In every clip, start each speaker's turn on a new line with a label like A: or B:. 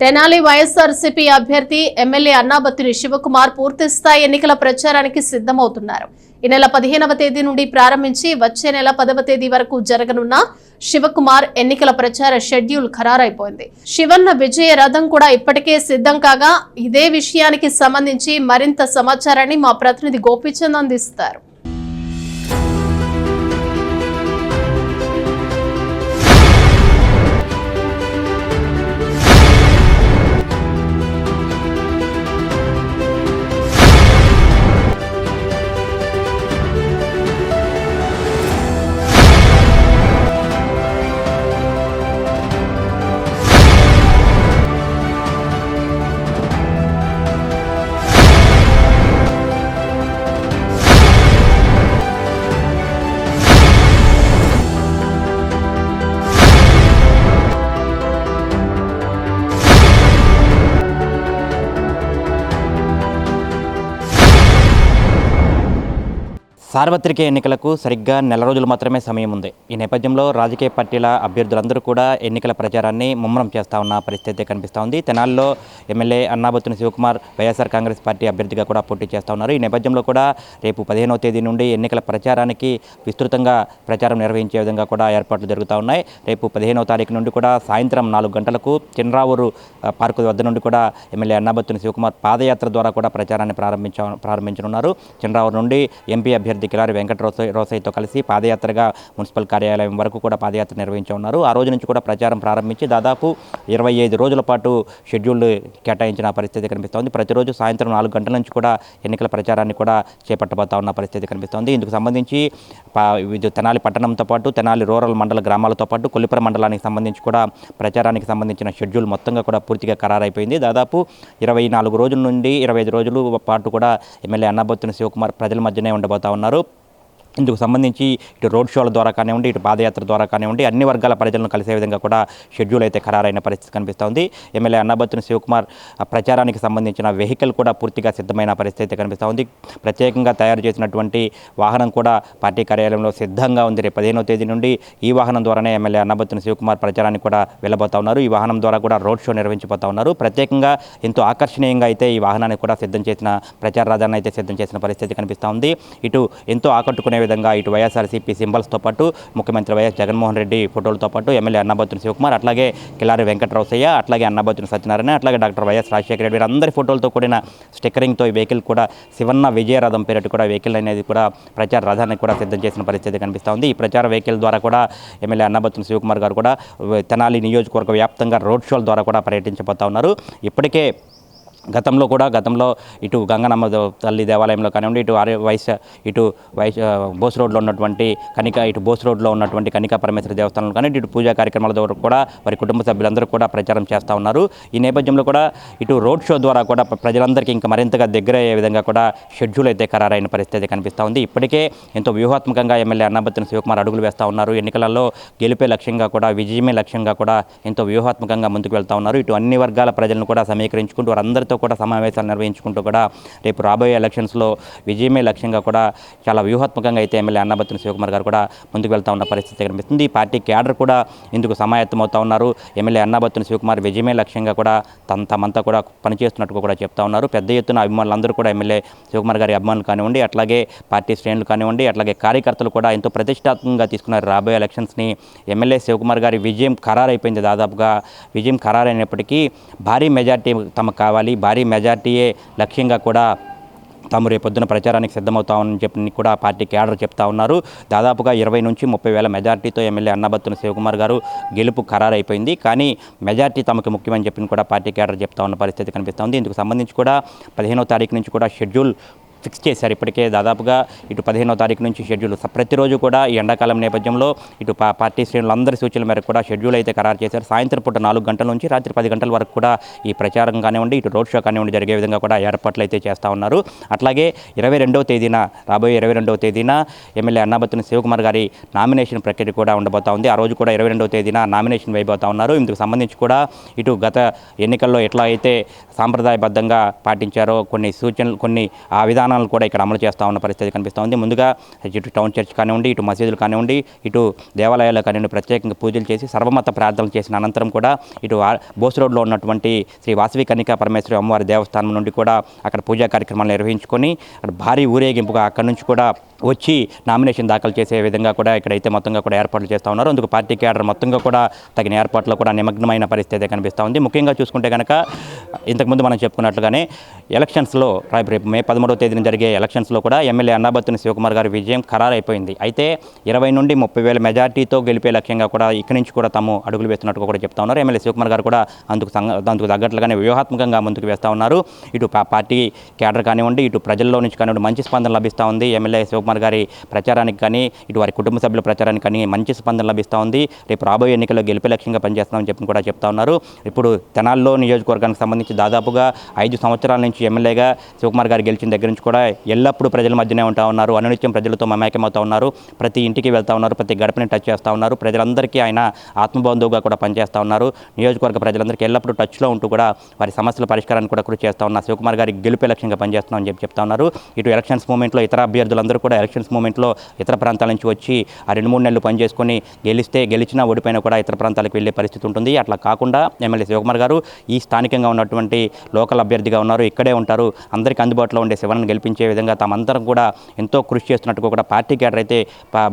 A: తెనాలి వైఎస్ఆర్సీపీ అభ్యర్థి ఎమ్మెల్యే అన్నాబత్తిని శివకుమార్ పూర్తిస్థాయి ఎన్నికల ప్రచారానికి సిద్ధమవుతున్నారు. ఈ నెల పదిహేనవ తేదీ నుండి ప్రారంభించి వచ్చే నెల పదవ తేదీ వరకు జరగనున్న శివకుమార్ ఎన్నికల ప్రచార షెడ్యూల్ ఖరారైపోయింది. శివన్న విజయ రథం కూడా ఇప్పటికే సిద్ధం కాగా ఇదే విషయానికి సంబంధించి మరింత సమాచారాన్ని మా ప్రతినిధి గోపీచంద్ అందిస్తారు.
B: సార్వత్రిక ఎన్నికలకు సరిగ్గా నెల రోజులు మాత్రమే సమయం ఉంది. ఈ నేపథ్యంలో రాజకీయ పార్టీల అభ్యర్థులందరూ కూడా ఎన్నికల ప్రచారాన్ని ముమ్మరం చేస్తా ఉన్న పరిస్థితి కనిపిస్తూ ఉంది. తెనాల్లో MLA Annabathuni Sivakumar YSR Congress party అభ్యర్థిగా కూడా పోటీ చేస్తూ ఉన్నారు. ఈ నేపథ్యంలో కూడా రేపు పదిహేనవ తేదీ నుండి ఎన్నికల ప్రచారానికి విస్తృతంగా ప్రచారం నిర్వహించే విధంగా కూడా ఏర్పాట్లు జరుగుతూ ఉన్నాయి. రేపు పదిహేనవ తారీఖు నుండి కూడా సాయంత్రం నాలుగు గంటలకు చిన్నరావూరు పార్కు వద్ద నుండి కూడా ఎమ్మెల్యే అన్నాబత్తుని శివకుమార్ పాదయాత్ర ద్వారా కూడా ప్రచారాన్ని ప్రారంభించ ప్రారంభించనున్నారు. చిన్నరావూరు నుండి ఎంపీ అభ్యర్థి కిలారి వెంకట రోసయ్యతో కలిసి పాదయాత్రగా మున్సిపల్ కార్యాలయం వరకు కూడా పాదయాత్ర నిర్వహించనున్నారు. ఆ రోజు నుంచి కూడా ప్రచారం ప్రారంభించి దాదాపు ఇరవై ఐదు రోజుల పాటు షెడ్యూల్ కేటాయించిన పరిస్థితి కనిపిస్తోంది. ప్రతిరోజు సాయంత్రం నాలుగు గంటల నుంచి కూడా ఎన్నికల ప్రచారాన్ని కూడా చేపట్టబోతా ఉన్న పరిస్థితి కనిపిస్తోంది. ఇందుకు సంబంధించి పా- తెనాలి పట్టణంతో పాటు తెనాలి రూరల్ మండల గ్రామాలతో పాటు కొల్లిపుర మండలానికి సంబంధించి కూడా ప్రచారానికి సంబంధించిన షెడ్యూల్ మొత్తంగా కూడా పూర్తిగా ఖరారైపోయింది. దాదాపు ఇరవై నాలుగు రోజుల నుండి ఇరవై ఐదు రోజులు పాటు కూడా ఎమ్మెల్యే అన్నబొత్తుని శివకుమార్ ప్రజల మధ్యనే ఉండబోతా ఉన్నారు. Ma'ruf ఇందుకు సంబంధించి ఇటు రోడ్ షోల ద్వారా కానివ్వండి ఇటు పాదయాత్ర ద్వారా కానివ్వండి అన్ని వర్గాల ప్రజలను కలిసే విధంగా కూడా షెడ్యూల్ అయితే ఖరారైన పరిస్థితి కనిపిస్తోంది. ఎమ్మెల్యే అన్నాబత్తుని శివకుమార్ ప్రచారానికి సంబంధించిన వెహికల్ కూడా పూర్తిగా సిద్ధమైన పరిస్థితి కనిపిస్తోంది. ప్రత్యేకంగా తయారు చేసినటువంటి వాహనం కూడా పార్టీ కార్యాలయంలో సిద్ధంగా ఉంది. రేపు పదిహేనవ తేదీ నుండి ఈ వాహనం ద్వారానే ఎమ్మెల్యే అన్నాబత్తుని శివకుమార్ ప్రచారానికి కూడా వెళ్ళబోతా ఉన్నారు. ఈ వాహనం ద్వారా కూడా రోడ్ షో నిర్వహించబోతా ఉన్నారు. ప్రత్యేకంగా ఎంతో ఆకర్షణీయంగా అయితే ఈ వాహనాన్ని కూడా సిద్ధం చేసిన ప్రచార రథాన్ని అయితే సిద్ధం చేసిన పరిస్థితి కనిపిస్తోంది. ఇటు ఎంతో ఆకట్టుకునే విధంగా ఇటు వైఎస్ఆర్సీపీ సింబల్స్తో పాటు ముఖ్యమంత్రి వైఎస్ జగన్మోహన్ రెడ్డి ఫోటోలతో పాటు ఎమ్మెల్యే అన్నబత్తుని శివకుమార్ అట్లాగే కిలారి వెంకటరావుసయ్య అట్లాగే అన్నబత్తుని సత్యనారాయణ అట్లాగే డాక్టర్ వైఎస్ రాజశేఖర రెడ్డి వీరందరి ఫోటోలతో కూడిన స్టిక్కరింగ్తో ఈ వెహికల్ కూడా శివన్న విజయరథం పేరిట కూడా వెహికల్ అనేది కూడా ప్రచార రథాన్ని కూడా సిద్ధం చేసిన పరిస్థితి కనిపిస్తూ ఉంది. ఈ ప్రచార వెహికల్ ద్వారా కూడా ఎమ్మెల్యే అన్నబత్తుని శివకుమార్ గారు కూడా తెనాలి నియోజకవర్గ వ్యాప్తంగా రోడ్ షోల ద్వారా కూడా పర్యటించబోతా ఉన్నారు. ఇప్పటికే గతంలో కూడా గతంలో ఇటు గంగనమ్మ తల్లి దేవాలయంలో కానివ్వండి ఇటు ఆర్య వైస్ ఇటు వైస్ బోస్ రోడ్లో ఉన్నటువంటి కనిక ఇటు బోస్ రోడ్లో ఉన్నటువంటి కనికా పరమేశ్వర దేవస్థానంలో కానీ ఇటు పూజా కార్యక్రమాల ద్వారా కూడా వారి కుటుంబ సభ్యులందరూ కూడా ప్రచారం చేస్తూ ఉన్నారు. ఈ నేపథ్యంలో కూడా ఇటు రోడ్ షో ద్వారా కూడా ప్రజలందరికీ ఇంకా మరింతగా దగ్గర అయ్యే విధంగా కూడా షెడ్యూల్ అయితే ఖరారైన పరిస్థితి కనిపిస్తూ ఉంది. ఇప్పటికే ఎంతో వ్యూహాత్మకంగా ఎమ్మెల్యే అన్నబత్తిన శివకుమార్ అడుగులు వేస్తూ ఉన్నారు. ఎన్నికలలో గెలిపే లక్ష్యంగా కూడా విజయమే లక్ష్యంగా కూడా ఎంతో వ్యూహాత్మకంగా ముందుకు వెళ్తా ఉన్నారు. ఇటు అన్ని వర్గాల ప్రజలను కూడా సమీకరించుకుంటూ వారందరితో కూడా సమావేశాలు నిర్వహించుకుంటూ కూడా రేపు రాబోయే ఎలక్షన్స్లో విజయమే లక్ష్యంగా కూడా చాలా వ్యూహాత్మకంగా అయితే ఎమ్మెల్యే అన్నబత్తిన శివకుమార్ గారు కూడా ముందుకు వెళ్తా ఉన్న పరిస్థితి కనిపిస్తుంది. ఈ పార్టీ క్యాడర్ కూడా ఇందుకు సమాయత్తమవుతా ఉన్నారు. ఎమ్మెల్యే అన్నబత్తిన శివకుమార్ విజయమే లక్ష్యంగా కూడా తన తమంతా కూడా పనిచేస్తున్నట్టుగా కూడా చెప్తా ఉన్నారు. పెద్ద ఎత్తున అభిమానులందరూ కూడా ఎమ్మెల్యే శివకుమార్ గారి అభిమానులు కానివ్వండి అట్లాగే పార్టీ శ్రేణులు కానివ్వండి అట్లాగే కార్యకర్తలు కూడా ఎంతో ప్రతిష్టాత్మకంగా తీసుకున్నారు. రాబోయే ఎలక్షన్స్ని ఎమ్మెల్యే శివకుమార్ గారి విజయం ఖరారైపోయింది దాదాపుగా. విజయం ఖరారైనప్పటికీ భారీ మెజార్టీ తమకు కావాలి. భారీ మెజార్టీయే లక్ష్యంగా కూడా తాము రేపొద్దున ప్రచారానికి సిద్ధమవుతామని చెప్పి కూడా పార్టీ క్యాడర్ చెప్తా ఉన్నారు. దాదాపుగా ఇరవై నుంచి ముప్పై వేల మెజార్టీతో ఎమ్మెల్యే అన్నబత్తున శివకుమార్ గారు గెలుపు ఖరారైపోయింది. కానీ మెజార్టీ తమకు ముఖ్యమని చెప్పి కూడా పార్టీ క్యాడర్ చెప్తా ఉన్న పరిస్థితి కనిపిస్తోంది ఇందుకు సంబంధించి కూడా పదిహేనో తారీఖు నుంచి కూడా షెడ్యూల్ ఫిక్స్ చేశారు. ఇప్పటికే దాదాపుగా ఇటు పదిహేనో తారీఖు నుంచి షెడ్యూల్ ప్రతిరోజు కూడా ఈ ఎండాకాలం నేపథ్యంలో ఇటు పార్టీ శ్రేణులందరి సూచనల మేరకు కూడా షెడ్యూల్ అయితే ఖరారు చేశారు. సాయంత్రం పూట నాలుగు గంటల నుంచి రాత్రి పది గంటల వరకు కూడా ఈ ప్రచారం కానివ్వండి ఇటు రోడ్ షో కానివ్వండి జరిగే విధంగా కూడా ఏర్పాట్లు అయితే చేస్తూ ఉన్నారు. అట్లాగే ఇరవై రెండవ తేదీన రాబోయే ఇరవై రెండవ తేదీన ఎమ్మెల్యే అన్నాబత్తుని శివకుమార్ గారి నామినేషన్ ప్రక్రియ కూడా ఉండబోతా ఉంది. ఆ రోజు కూడా ఇరవై రెండవ తేదీన నామినేషన్ వేయబోతా ఉన్నారు. ఇందుకు సంబంధించి కూడా ఇటు గత ఎన్నికల్లో ఎట్లా అయితే సాంప్రదాయబద్ధంగా పాటించారో కొన్ని సూచనలు కొన్ని ఆ విధానం విధానాలను కూడా ఇక్కడ అమలు చేస్తూ ఉన్న పరిస్థితి కనిపిస్తూ ఉంది. ముందుగా ఇటు టౌన్ చర్చ్ కానివ్వండి ఇటు మసీదులు కానివ్వండి ఇటు దేవాలయాలు కానివ్వండి ప్రత్యేకంగా పూజలు చేసి సర్వమత ప్రార్థనలు చేసిన అనంతరం కూడా ఇటు బోస్ రోడ్లో ఉన్నటువంటి శ్రీ వాసవి కన్నికా పరమేశ్వరి అమ్మవారి దేవస్థానం నుండి కూడా అక్కడ పూజా కార్యక్రమాలు నిర్వహించుకొని అక్కడ భారీ ఊరేగింపుగా అక్కడి నుంచి కూడా వచ్చి నామినేషన్ దాఖలు చేసే విధంగా కూడా ఇక్కడైతే మొత్తంగా కూడా ఏర్పాట్లు చేస్తూ ఉన్నారు. అందుకు పార్టీ క్యాడర్ మొత్తంగా కూడా తగిన ఏర్పాట్లు కూడా నిమగ్నమైన పరిస్థితి కనిపిస్తూ ఉంది. ముఖ్యంగా చూసుకుంటే కనుక ఇంతకుముందు మనం చెప్పుకున్నట్లుగానే ఎలక్షన్స్లో రేపు రేపు మే పదమూడవ తేదీన జరిగే ఎలక్షన్స్లో కూడా ఎమ్మెల్యే అన్నాబత్తుని శివకుమార్ గారి విజయం ఖరారైపోయింది. అయితే ఇరవై నుండి ముప్పై వేల మెజార్టీతో గెలిపే లక్ష్యంగా కూడా ఇక్కడి నుంచి కూడా తాము అడుగులు వేస్తున్నట్టుగా కూడా చెప్తా ఉన్నారు. ఎమ్మెల్యే శివకుమార్ గారు కూడా అందుకు అందుకు తగ్గట్లుగానే వ్యూహాత్మకంగా ముందుకు వేస్తూ ఉన్నారు. ఇటు పార్టీ కేడర్ కానివ్వండి ఇటు ప్రజల్లో నుంచి కానివ్వండి మంచి స్పందన లభిస్తూ ఉంది. ఎమ్మెల్యే శివకుమార్ గారి ప్రచారానికి కానీ ఇటు వారి కుటుంబ సభ్యుల ప్రచారానికి కానీ మంచి స్పందన లభిస్తూ ఉంది. రేపు రాబోయే ఎన్నికల్లో గెలిపే లక్ష్యంగా పనిచేస్తామని చెప్పి కూడా చెప్తా ఉన్నారు. ఇప్పుడు తెనాల్లో నియోజకవర్గానికి సంబంధించి దాదాపుగా ఐదు సంవత్సరాల నుంచి ఎమ్మెల్యేగా శివకుమార్ గారు గెలిచిన దగ్గర నుంచి కూడా ఎల్లప్పుడూ ప్రజల మధ్యనే ఉంటా ఉన్నారు. అనునిత్యం ప్రజలతో మమేకమవుతూ ఉన్నారు. ప్రతి ఇంటికి వెళ్తా ఉన్నారు. ప్రతి గడపని టచ్ చేస్తూ ఉన్నారు. ప్రజలందరికీ ఆయన ఆత్మబంధువుగా కూడా పనిచేస్తూ ఉన్నారు. నియోజకవర్గ ప్రజలందరికీ ఎల్లప్పుడూ టచ్లో ఉంటూ కూడా వారి సమస్యల పరిష్కారాన్ని కూడా కృషి చేస్తూ ఉన్నారు. శివకుమార్ గారికి గెలుపే లక్ష్యంగా పనిచేస్తున్నామని చెప్పి చెప్తా ఉన్నారు. ఇటు ఎలక్షన్స్ మూమెంట్లో ఇతర అభ్యర్థులందరూ కూడా ఎలక్షన్స్ మూమెంట్లో ఇతర ప్రాంతాల నుంచి వచ్చి ఆ రెండు మూడు నెలలు పనిచేసుకొని గెలిస్తే గెలిచినా ఓడిపోయినా కూడా ఇతర ప్రాంతాలకు వెళ్ళే పరిస్థితి ఉంటుంది. అట్లా కాకుండా ఎమ్మెల్యే శివకుమార్ గారు ఈ స్థానికంగా ఉన్నటువంటి లోకల్ అభ్యర్థిగా ఉన్నారు. ఇక్కడే ఉంటారు. అందరికీ అందుబాటులో ఉండే శివను గెలిపించే విధంగా తామందరం కూడా ఎంతో కృషి చేస్తున్నట్టుగా కూడా పార్టీ కేడర్ అయితే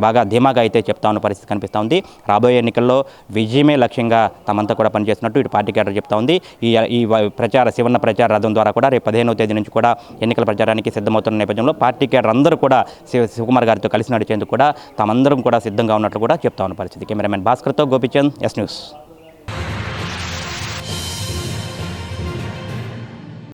B: బాగా ధీమాగా అయితే చెప్తా ఉన్న పరిస్థితి కనిపిస్తూ ఉంది. రాబోయే ఎన్నికల్లో విజయమే లక్ష్యంగా తమంతా కూడా పనిచేస్తున్నట్టు ఇటు పార్టీ కేడర్ చెప్తా ఉంది. ఈ ఈ ప్రచార శివన్న ప్రచార రథం ద్వారా కూడా రేపు పదిహేనవ తేదీ నుంచి కూడా ఎన్నికల ప్రచారానికి సిద్ధమవుతున్న నేపథ్యంలో పార్టీ కేడర్ అందరూ కూడా శివ శివకుమార్ గారితో కలిసి నడిచేందుకు కూడా తమందరం కూడా సిద్ధంగా ఉన్నట్లు కూడా చెప్తా ఉన్న పరిస్థితి. కెమెరామెన్ భాస్కర్తో గోపిచంద్ ఎస్ న్యూస్.